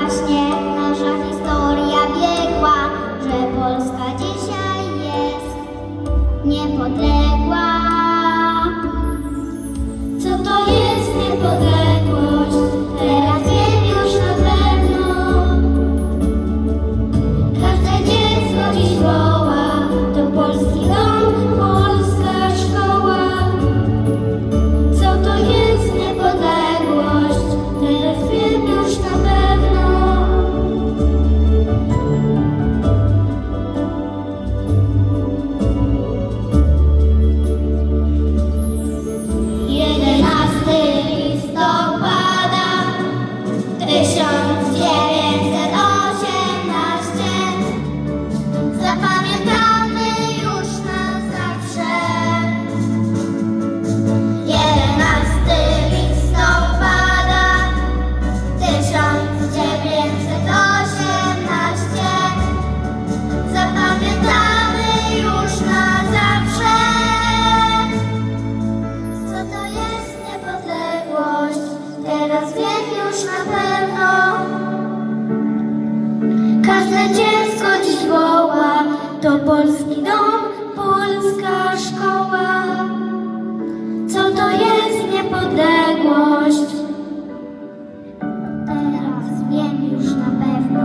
właśnie nasza historia biegła, że Polska dzisiaj jest niepodległa. To polski dom, polska szkoła. Co to jest niepodległość? Teraz wiem już na pewno.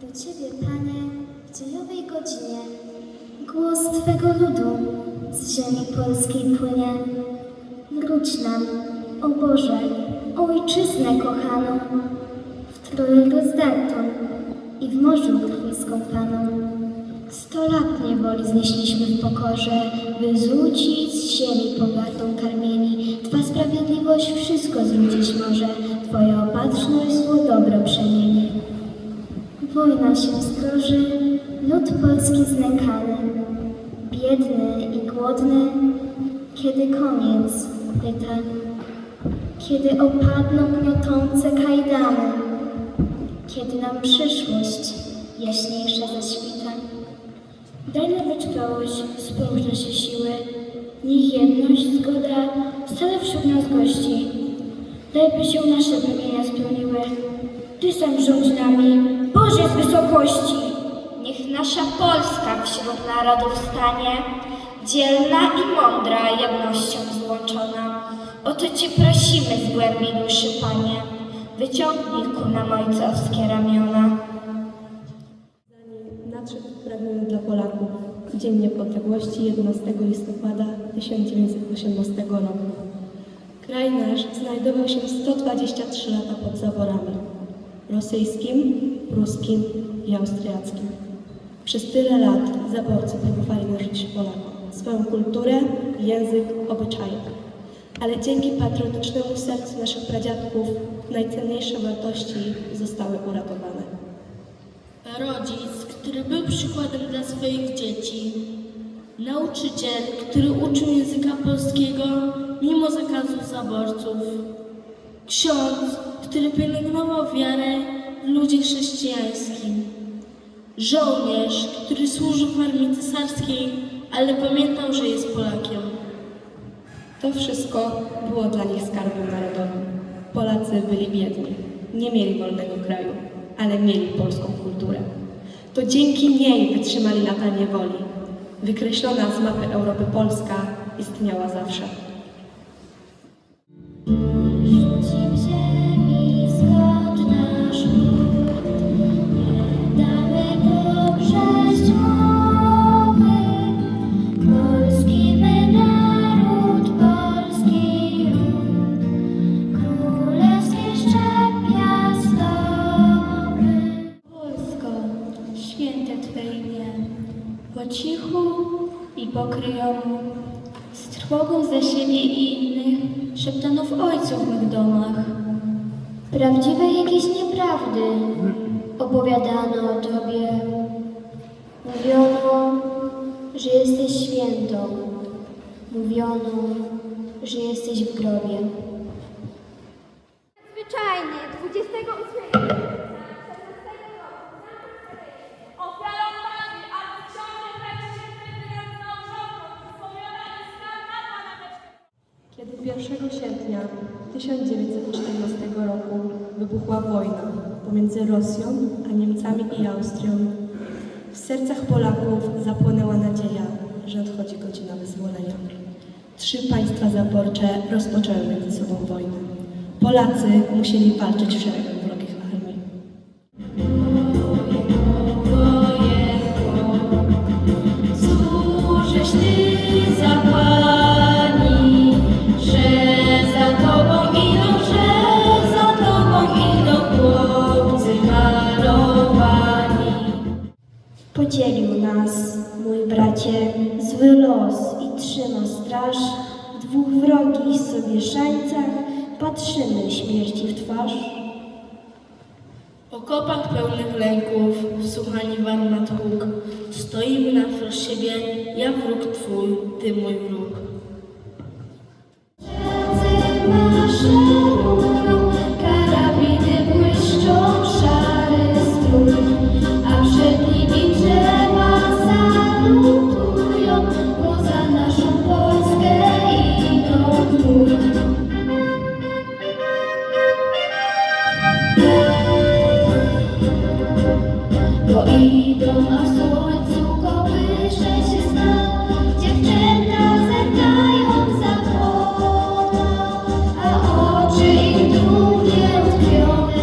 Do Ciebie, Panie, w dziejowej godzinie głos Twego ludu z ziemi polskiej płynie. Wróć nam, o Boże, Ojczyznę kochaną, w Troje rozdartą i w morzu krwi skąpaną. Sto lat niewoli znieśliśmy w pokorze, by złucić z ziemi pogardą karmieni. Twa sprawiedliwość wszystko zwrócić może, Twoja opatrzność zło dobro przemieni. Wojna się stroży, lud polski znękany, biedny i głodny, kiedy koniec pyta, kiedy opadną gniotące kajdany, kiedy nam przyszłość jaśniejsza zaświta. Daj nam wytrwałość, spójrz nasze siły, niech jedność, zgoda stale wśród nas gości. Daj, by się nasze pragnienia spełniły. Ty sam rządź nami, Boże z wysokości. Niech nasza Polska wśród narodów stanie, dzielna i mądra, jednością złączona. O to Cię prosimy z głębi duszy, Panie. Wyciągnij ku nam ojcowskie ramiona. Nadszedł pragniony dla Polaków Dzień Niepodległości 11 listopada 1918 roku. Kraj nasz znajdował się 123 lata pod zaborami rosyjskim, pruskim i austriackim. Przez tyle lat zaborcy próbowali narzucić Polakom swoją kulturę, język, obyczaje. Ale dzięki patriotycznemu sercu naszych pradziadków najcenniejsze wartości zostały uratowane. Rodzic, który był przykładem dla swoich dzieci. Nauczyciel, który uczył języka polskiego mimo zakazu zaborców. Ksiądz, który pielęgnował wiarę w ludzie chrześcijańskim. Żołnierz, który służył w armii cesarskiej, ale pamiętał, że jest Polakiem. To wszystko było dla nich skarbem narodowym. Polacy byli biedni, nie mieli wolnego kraju, ale mieli polską kulturę. To dzięki niej wytrzymali lata niewoli. Wykreślona z mapy Europy Polska istniała zawsze. I pokryjomu, z trwogą za siebie i innych szeptano w ojcu w mych domach. Prawdziwe jakieś nieprawdy opowiadano o Tobie. Mówiono, że jesteś świętą. Mówiono, że jesteś w grobie. Zwyczajnie 28 1914 roku wybuchła wojna pomiędzy Rosją a Niemcami i Austrią, w sercach Polaków zapłonęła nadzieja, że nadchodzi godzina wyzwolenia. Trzy państwa zaborcze rozpoczęły między sobą wojnę. Polacy musieli walczyć w zły los i trzyma straż. W dwóch wrogich sobie szańcach patrzymy śmierci w twarz. W okopach pełnych lęków, wsłuchani w armat huk, stoimy naprzeciw siebie, ja wróg Twój, Ty mój wróg. Ręce bo idą, a w słońcu kołysze się znak. Dziewczęta zerkają za płota, a oczy ich dumnie utkwione.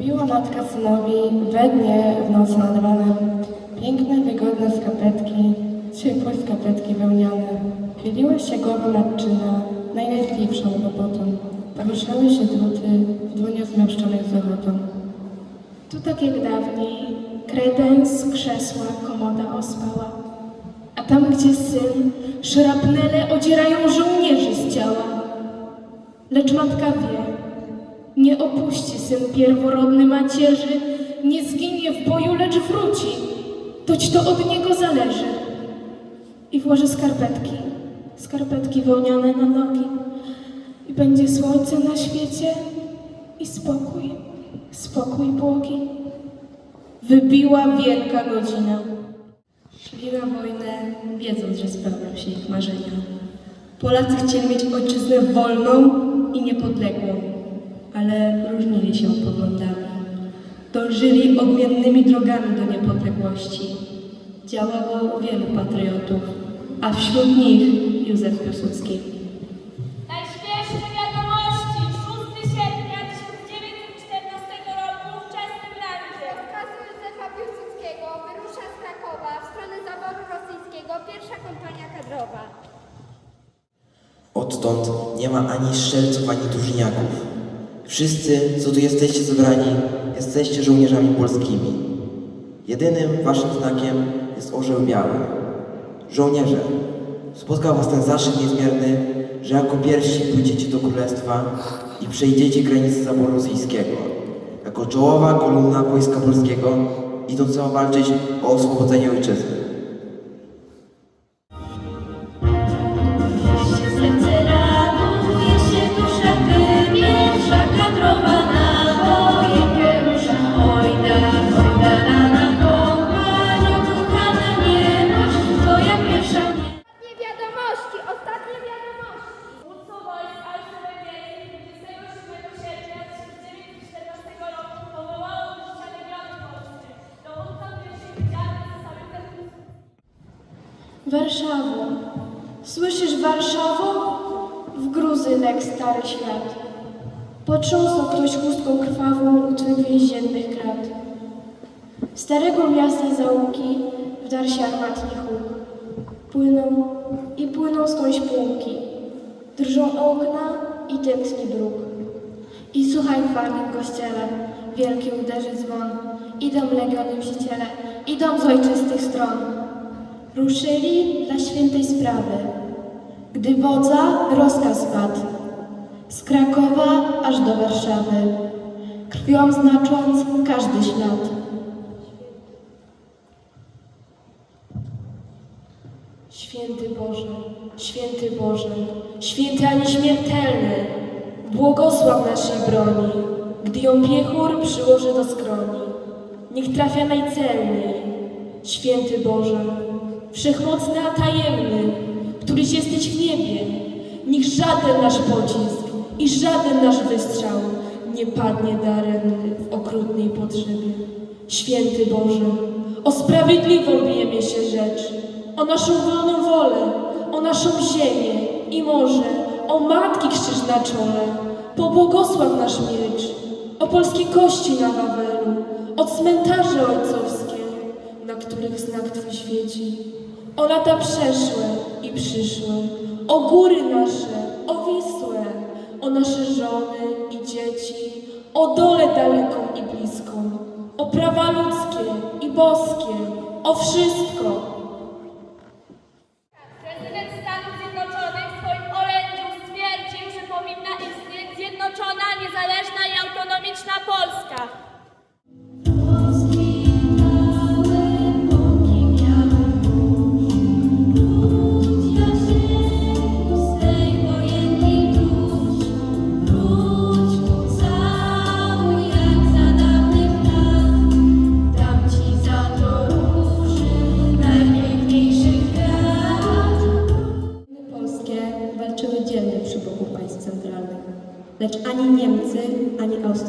Biła matka synowi we dnie w nocy nad ranem. Piękne, wygodne skarpetki, ciepłe skarpetki wełniane. Chyliła się głowa matczyna, najlękliwszą robotą. Poruszały się druty, w dłoniach zmieszczonych złotą. Tu tak jak dawniej, kredens, krzesła, komoda ospała. A tam, gdzie syn, szrapnele odzierają żołnierzy z ciała. Lecz matka wie, nie opuści syn pierworodny macierzy, nie zginie w boju, lecz wróci, toć to od niego zależy. I włoży skarpetki, skarpetki wełniane na nogi. I będzie słońce na świecie i spokój, spokój błogi. Wybiła wielka godzina. Szli na wojnę, wiedząc, że spełnią się ich marzenia. Polacy chcieli mieć ojczyznę wolną i niepodległą, ale różnili się poglądami. Dążyli odmiennymi drogami do niepodległości. Działało wielu patriotów, a wśród nich Józef Piłsudski. Wszyscy, co tu jesteście zebrani, jesteście żołnierzami polskimi. Jedynym waszym znakiem jest orzeł biały. Żołnierze, spotkał was ten zaszczyt niezmierny, że jako pierwsi pójdziecie do królestwa i przejdziecie granice zaboru rosyjskiego. Jako czołowa kolumna wojska polskiego, idąca walczyć o oswobodzenie ojczyzny. Warszawo, słyszysz Warszawo? W gruzy lek stary świat. Potrząsnął ktoś chustką krwawą u twych więziennych krat. Starego miasta załuki wdarł się armatni huk. Płyną i płyną skądś pułki. Drżą okna i tętni bruk. I słuchaj w farnym kościele, wielki uderzy dzwon. Idą legiony mściciele, idą z ojczystych stron. Ruszyli dla świętej sprawy, gdy wodza rozkaz padł. Z Krakowa aż do Warszawy, krwią znacząc każdy ślad. Święty Boże, święty Boże, święty a nieśmiertelny, błogosław naszej broni, gdy ją piechur przyłoży do skroni. Niech trafia najcelniej, święty Boże, wszechmocny a tajemny, któryś jesteś w niebie. Niech żaden nasz pocisk i żaden nasz wystrzał nie padnie daremny w okrutnej potrzebie. Święty Boże, o sprawiedliwą bijemy się rzecz, o naszą wolną wolę, o naszą ziemię i morze, o matki krzyż na czole, pobłogosław nasz miecz, o polskie kości na Wawelu, o cmentarze ojcowskie, na których znak Twój świeci, o lata przeszłe i przyszłe, o góry nasze, o Wisłę, o nasze żony i dzieci, o dolę daleką i bliską, o prawa ludzkie i boskie, o wszystko,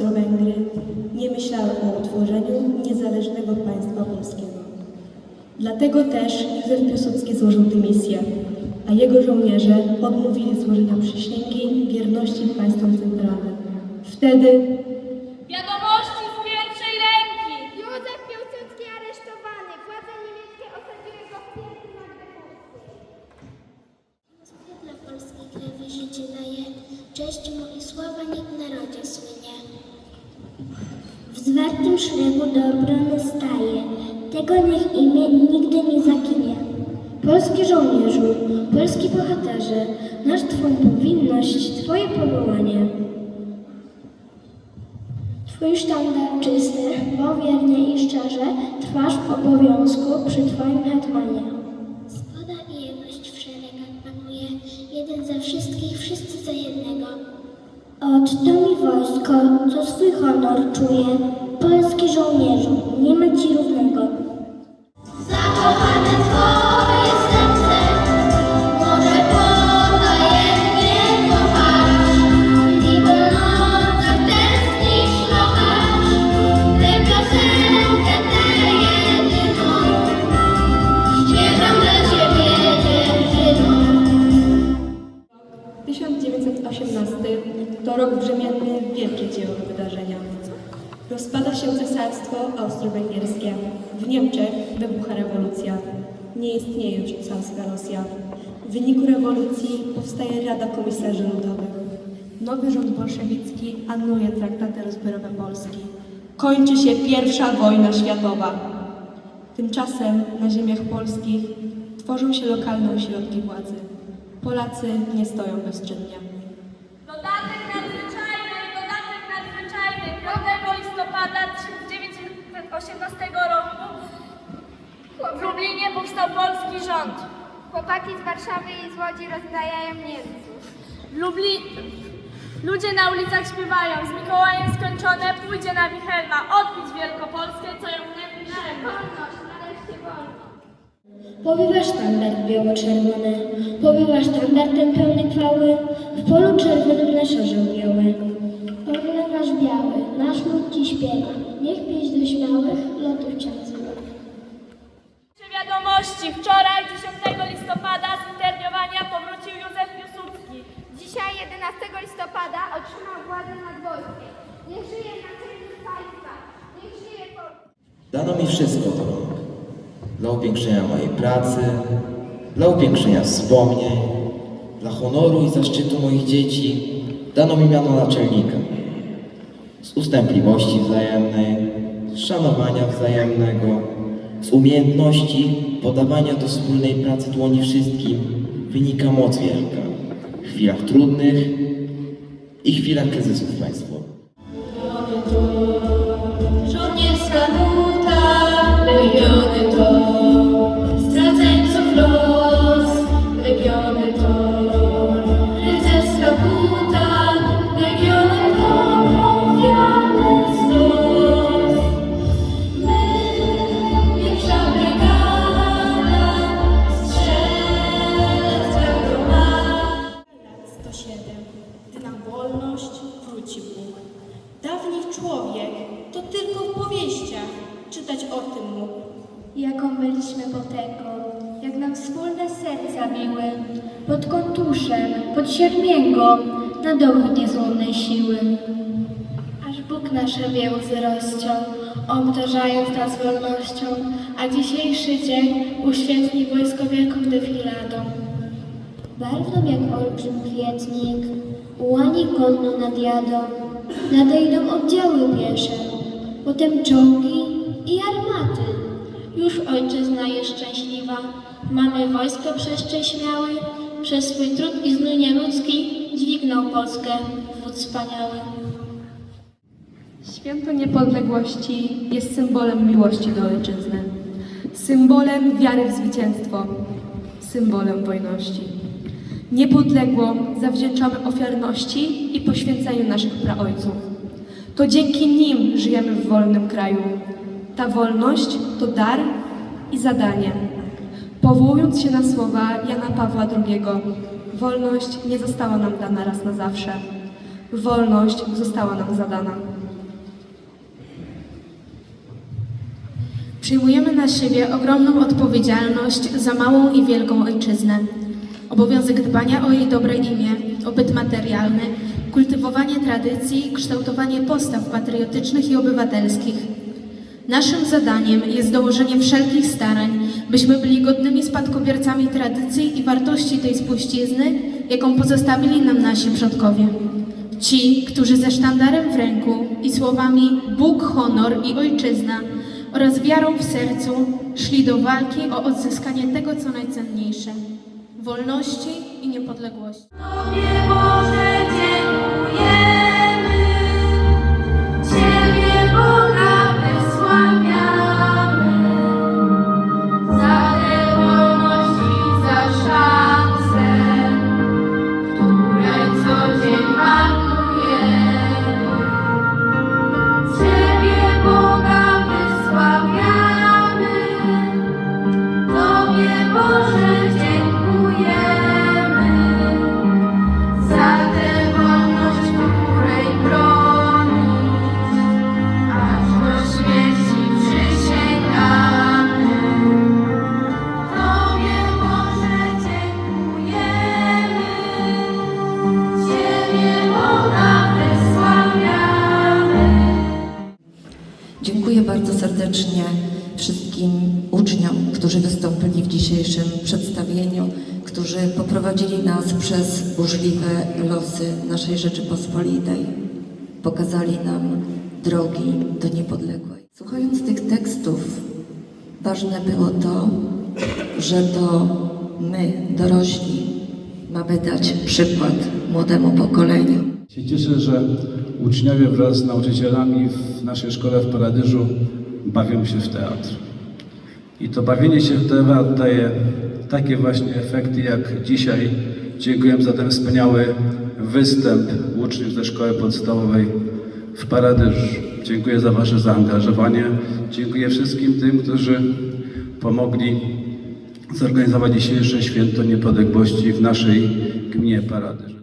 Austro-Węgry nie myślały o utworzeniu niezależnego państwa polskiego. Dlatego też Józef Piłsudski złożył dymisję, a jego żołnierze odmówili złożenia przysięgi wierności państwom centralnym. Wtedy Zwartym szeregu do obrony staje, tego niech imię nigdy nie zaginie. Polski żołnierzu, polski bohaterze, nasz Twą powinność, Twoje powołanie. Twój sztandar czysty, bo wiernie i szczerze trwasz w obowiązku przy Twoim hetmanie. Zgoda i jedność w szeregach panuje, jeden za wszystkich, wszyscy za jednego. Oto mi wojsko, co swój honor czuje, polski żołnierzu, nie ma ci równego. Niemczech wybucha rewolucja. Nie istnieje już carska Rosja. W wyniku rewolucji powstaje Rada Komisarzy Ludowych. Nowy rząd bolszewicki anuluje traktaty rozbiorowe Polski. Kończy się pierwsza wojna światowa. Tymczasem na ziemiach polskich tworzą się lokalne ośrodki władzy. Polacy nie stoją bezczynnie. Dodatek nadzwyczajny, dodatek nadzwyczajny. 5 listopada 1918 roku w Lublinie powstał polski rząd. Chłopaki z Warszawy i z Łodzi rozbrajają Niemców. Lubli... Ludzie na ulicach śpiewają, z Mikołajem skończone, pójdzie na Wichelma, odbić Wielkopolskę, co ją nęka. Wolność, nareszcie wolność. Powiewa sztandar biało-czerwony, powiewa sztandar ten pełny chwały, w polu czerwonym nasz orzeł biały. Orle nasz biały, nasz lud ci śpiewa, niech pieśń do śmiałych lotów. Jeszcze wiadomości. Wczoraj, 10 listopada, z internowania powrócił Józef Piłsudski. Dzisiaj, 11 listopada, otrzymał władzę nad wojskiem. Niech żyje naczelnik państwa. Niech żyje Polska. Dano mi wszystko to. Dla upiększenia mojej pracy, dla upiększenia wspomnień, dla honoru i zaszczytu moich dzieci dano mi miano naczelnika. Z ustępliwości wzajemnej, z szanowania wzajemnego, z umiejętności podawania do wspólnej pracy dłoni wszystkim wynika moc wielka w chwilach trudnych i chwilach kryzysów państwowych. Człowiek to tylko w powieściach czytać o tym mógł. Jaką byliśmy potęgą, jak nam wspólne serca biły, pod kontuszem, pod siermięgą, na dowód niezłomnej siły. Aż Bóg nasze więzy rozciął, obdarzając nas wolnością, a dzisiejszy dzień uświetli wojsko wielką defiladą. Barwną jak olbrzym kwietnik, łani konno nad jadą, nadejdą oddziały piesze, potem czołgi i armaty. Już ojczyzna jest szczęśliwa, mamy wojsko przeszczęśmiały, przez swój trud i znój nieludzki dźwignął Polskę wódz wspaniały. Święto niepodległości jest symbolem miłości do ojczyzny, symbolem wiary w zwycięstwo, symbolem wolności. Niepodległą zawdzięczamy ofiarności i poświęceniu naszych praojców. To dzięki nim żyjemy w wolnym kraju. Ta wolność to dar i zadanie. Powołując się na słowa Jana Pawła II, wolność nie została nam dana raz na zawsze. Wolność została nam zadana. Przyjmujemy na siebie ogromną odpowiedzialność za małą i wielką ojczyznę. Obowiązek dbania o jej dobre imię, o byt materialny, kultywowanie tradycji, kształtowanie postaw patriotycznych i obywatelskich. Naszym zadaniem jest dołożenie wszelkich starań, byśmy byli godnymi spadkobiercami tradycji i wartości tej spuścizny, jaką pozostawili nam nasi przodkowie. Ci, którzy ze sztandarem w ręku i słowami Bóg, honor i ojczyzna oraz wiarą w sercu szli do walki o odzyskanie tego, co najcenniejsze wolności i niepodległości. Tobie Boże Rzeczypospolitej, pokazali nam drogi do niepodległej. Słuchając tych tekstów, ważne było to, że to my, dorośli, mamy dać przykład młodemu pokoleniu. się cieszę, że uczniowie wraz z nauczycielami w naszej szkole w Paradyżu bawią się w teatr. I to bawienie się w teatr daje takie właśnie efekty, jak dzisiaj. Dziękuję za ten wspaniały występ uczniów ze szkoły podstawowej w Paradyżu. Dziękuję za Wasze zaangażowanie. Dziękuję wszystkim tym, którzy pomogli zorganizować dzisiejsze święto niepodległości w naszej gminie Paradyż.